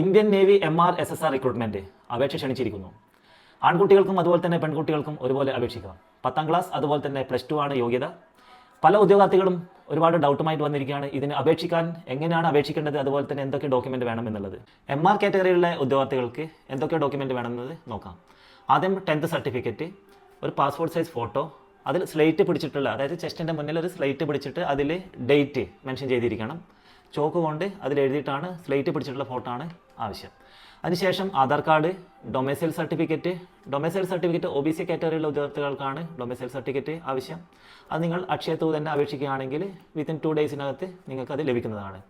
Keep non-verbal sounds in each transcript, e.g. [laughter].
Indian Navy M R S S R recruitment അപേക്ഷ ക്ഷണിച്ചിരിക്കുന്നു. ആൺകുട്ടികൾക്കും അതുപോലെ തന്നെ പെൺകുട്ടികൾക്കും ഒരുപോലെ അപേക്ഷിക്കാം. പത്താം ക്ലാസ് അതുപോലെ തന്നെ പ്ലസ് ടു ആണ് യോഗ്യത. പല ഉദ്യോഗാർത്ഥികളും ഒരുപാട് ഡൗട്ടുമായിട്ട് വന്നിരിക്കുകയാണ്. ഇതിന് അപേക്ഷിക്കാൻ എങ്ങനെയാണ് അപേക്ഷിക്കേണ്ടത്? അതുപോലെ തന്നെ എന്തൊക്കെ ഡോക്യുമെന്റ് വേണം എന്നുള്ളത്. എം ആർ കാറ്റഗറിയിലുള്ള ഉദ്യോഗാർത്ഥികൾക്ക് എന്തൊക്കെ ഡോക്യുമെന്റ് വേണമെന്നത് നോക്കാം. ആദ്യം ടെൻത്ത് സർട്ടിഫിക്കറ്റ് ഒരു പാസ്പോർട്ട് സൈസ് ഫോട്ടോ അതിൽ സ്ലേറ്റ് പിടിച്ചിട്ടുള്ള അതായത് ചെസ്റ്റിന്റെ മുന്നിൽ ഒരു സ്ലേറ്റ് പിടിച്ചിട്ട് അതിൽ ഡേറ്റ് മെൻഷൻ ചെയ്തിരിക്കണം. ചോക്ക് കൊണ്ട് അതിൽ എഴുതിയിട്ടാണ് സ്ലേറ്റ് പിടിച്ചിട്ടുള്ള ഫോട്ടോ ആണ് ആവശ്യം. അതിനുശേഷം Aadhaar card domicile certificate domicile certificate O B C കാറ്റഗറിയിലുള്ള ഉദ്യോഗാർത്ഥികൾക്കാണ് ഡൊമൈസൈൽ സർട്ടിഫിക്കറ്റ് ആവശ്യം. അത് നിങ്ങൾ അക്ഷയ തൂ തന്നെ അപേക്ഷിക്കുകയാണെങ്കിൽ വിത്തിൻ ടു ഡേയ്സിനകത്ത് നിങ്ങൾക്ക് അത് ലഭിക്കുന്നതാണ്.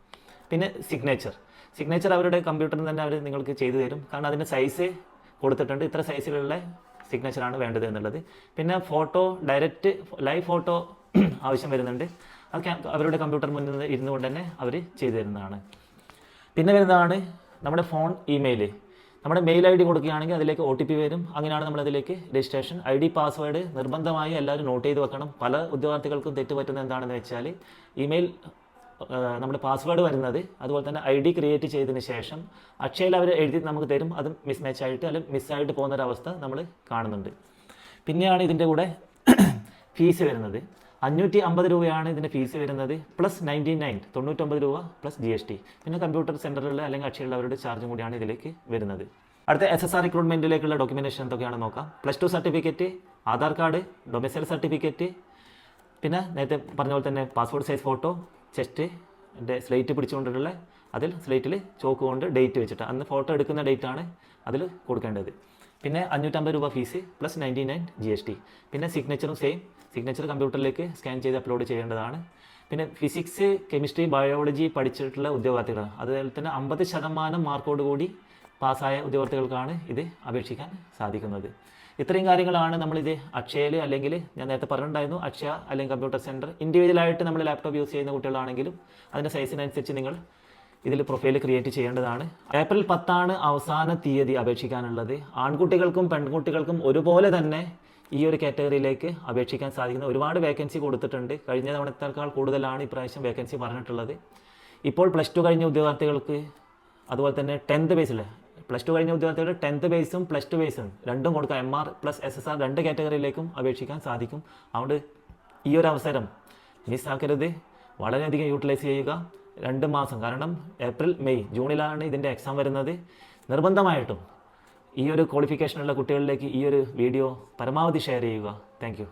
പിന്നെ സിഗ്നേച്ചർ സിഗ്നേച്ചർ അവരുടെ കമ്പ്യൂട്ടറിൽ തന്നെ അവർ നിങ്ങൾക്ക് ചെയ്തു തരും. കാരണം അതിന്റെ സൈസ് കൊടുത്തിട്ടുണ്ട്. ഇത്ര സൈസിലുള്ള സിഗ്നേച്ചറാണ് വേണ്ടത് എന്നുള്ളത്. പിന്നെ ഫോട്ടോ ഡയറക്റ്റ് ലൈവ് ഫോട്ടോ [clears throat] ആവശ്യം വരുന്നുണ്ട്. അത് അവരുടെ കമ്പ്യൂട്ടർ മുന്നിൽ നിന്ന് ഇരുന്നു കൊണ്ട് തന്നെ അവർ ചെയ്തു തരുന്നതാണ്. പിന്നെ വരുന്നതാണ് നമ്മുടെ ഫോൺ ഇമെയിൽ നമ്മുടെ മെയിൽ ഐ ഡി കൊടുക്കുകയാണെങ്കിൽ അതിലേക്ക് ഒ ടി പി വരും. അങ്ങനെയാണ് നമ്മളതിലേക്ക് രജിസ്ട്രേഷൻ. ഐ ഡി പാസ്വേഡ് നിർബന്ധമായി എല്ലാവരും നോട്ട് ചെയ്ത് വെക്കണം. പല ഉദ്യോഗാർത്ഥികൾക്കും തെറ്റ് പറ്റുന്നത് എന്താണെന്ന് വെച്ചാൽ ഇമെയിൽ നമ്മുടെ പാസ്വേഡ് വരുന്നത് അതുപോലെ തന്നെ ഐ ഡി ക്രിയേറ്റ് ചെയ്തതിന് ശേഷം അക്ഷയയിൽ അവർ എഴുതി നമുക്ക് തരും. അത് മിസ്മാച്ച് ആയിട്ട് അല്ലെങ്കിൽ മിസ്സായിട്ട് പോകുന്നൊരവസ്ഥ നമ്മൾ കാണുന്നുണ്ട്. പിന്നെയാണ് ഇതിന്റെ കൂടെ [clears throat] ഫീസ് വരുന്നത്. അഞ്ഞൂറ്റി അമ്പത് രൂപയാണ് ഇതിന്റെ ഫീസ് വരുന്നത് പ്ലസ് നയന്റി നയൻ തൊണ്ണൂറ്റൊമ്പത് രൂപ പ്ലസ് ജി എസ് ടി പിന്നെ കമ്പ്യൂട്ടർ സെന്ററിലുള്ള അല്ലെങ്കിൽ അക്ഷയമുള്ളവരുടെ ചാർജും കൂടിയാണ് ഇതിലേക്ക് വരുന്നത്. അടുത്ത എസ് എസ് ആർ റിക്രൂട്ട്മെന്റിലേക്കുള്ള ഡോക്യുമെന്റേഷൻ എന്തൊക്കെയാണ് നോക്കാം. Plus two certificate Aadhaar card domicile certificate പിന്നെ നേരത്തെ പറഞ്ഞ പോലെ തന്നെ പാസ്പോർട്ട് സൈസ് ഫോട്ടോ ചെസ്റ്റ് എന്റെ സ്ലേറ്റ് പിടിച്ചുകൊണ്ടിട്ടുള്ള അതിൽ സ്ലേറ്റിൽ ചോക്ക് കൊണ്ട് ഡേറ്റ് വെച്ചിട്ട് അന്ന് ഫോട്ടോ എടുക്കുന്ന ഡേറ്റാണ് അതിൽ കൊടുക്കേണ്ടത്. പിന്നെ അഞ്ഞൂറ്റമ്പത് രൂപ fees plus ninety nine G S T പിന്നെ സിഗ്നേച്ചറും സെയിം സിഗ്നേച്ചർ കമ്പ്യൂട്ടറിലേക്ക് സ്കാൻ ചെയ്ത് അപ്ലോഡ് ചെയ്യേണ്ടതാണ്. പിന്നെ ഫിസിക്സ് കെമിസ്ട്രി ബയോളജി പഠിച്ചിട്ടുള്ള ഉദ്യോഗാർത്ഥികൾ അതുപോലെ തന്നെ അമ്പത് ശതമാനം മാർക്കോട് കൂടി പാസ്സായ ഉദ്യോഗാർത്ഥികൾക്കാണ് ഇത് അപേക്ഷിക്കാൻ സാധിക്കുന്നത്. ഇത്രയും കാര്യങ്ങളാണ് നമ്മളിത് അക്ഷയയിൽ അല്ലെങ്കിൽ ഞാൻ നേരത്തെ പറഞ്ഞിട്ടുണ്ടായിരുന്നു. അക്ഷയ അല്ലെങ്കിൽ കമ്പ്യൂട്ടർ സെന്റർ ഇൻഡിവിജ്വലായിട്ട് നമ്മൾ ലാപ്ടോപ്പ് യൂസ് ചെയ്യുന്ന കുട്ടികളാണെങ്കിലും അതിന്റെ സൈസിനനുസരിച്ച് നിങ്ങൾ ഇതിൽ പ്രൊഫൈൽ ക്രിയേറ്റ് ചെയ്യേണ്ടതാണ്. ഏപ്രിൽ പത്താണ് അവസാന തീയതി അപേക്ഷിക്കാനുള്ളത്. ആൺകുട്ടികൾക്കും പെൺകുട്ടികൾക്കും ഒരുപോലെ തന്നെ ഈ ഒരു കാറ്റഗറിയിലേക്ക് അപേക്ഷിക്കാൻ സാധിക്കുന്ന ഒരുപാട് വേക്കൻസി കൊടുത്തിട്ടുണ്ട്. കഴിഞ്ഞ തവണത്തേക്കാൾ കൂടുതലാണ് ഇപ്രാവശ്യം വേക്കൻസി പറഞ്ഞിട്ടുള്ളത്. ഇപ്പോൾ പ്ലസ് ടു കഴിഞ്ഞ ഉദ്യോഗാർത്ഥികൾക്ക് അതുപോലെ തന്നെ ടെൻത്ത് ബേസിൽ പ്ലസ് ടു കഴിഞ്ഞ ഉദ്യോഗാർത്ഥികളുടെ ടെൻത്ത് ബേസും പ്ലസ് ടു ബേസും രണ്ടും കൊടുക്കാം. M R plus S S R രണ്ട് കാറ്റഗറിയിലേക്കും അപേക്ഷിക്കാൻ സാധിക്കും. അതുകൊണ്ട് ഈ ഒരു അവസരം മിസ്സാക്കരുത് വളരെയധികം യൂട്ടിലൈസ് ചെയ്യുക. രണ്ട് മാസം. കാരണം ഏപ്രിൽ മെയ് ജൂണിലാണ് ഇതിന്റെ എക്സാം വരുന്നത്. നിർബന്ധമായിട്ടും ഈ ഒരു ക്വാളിഫിക്കേഷനുള്ള കുട്ടികളിലേക്ക് ഈ ഒരു വീഡിയോ പരമാവധി ഷെയർ ചെയ്യുക. താങ്ക്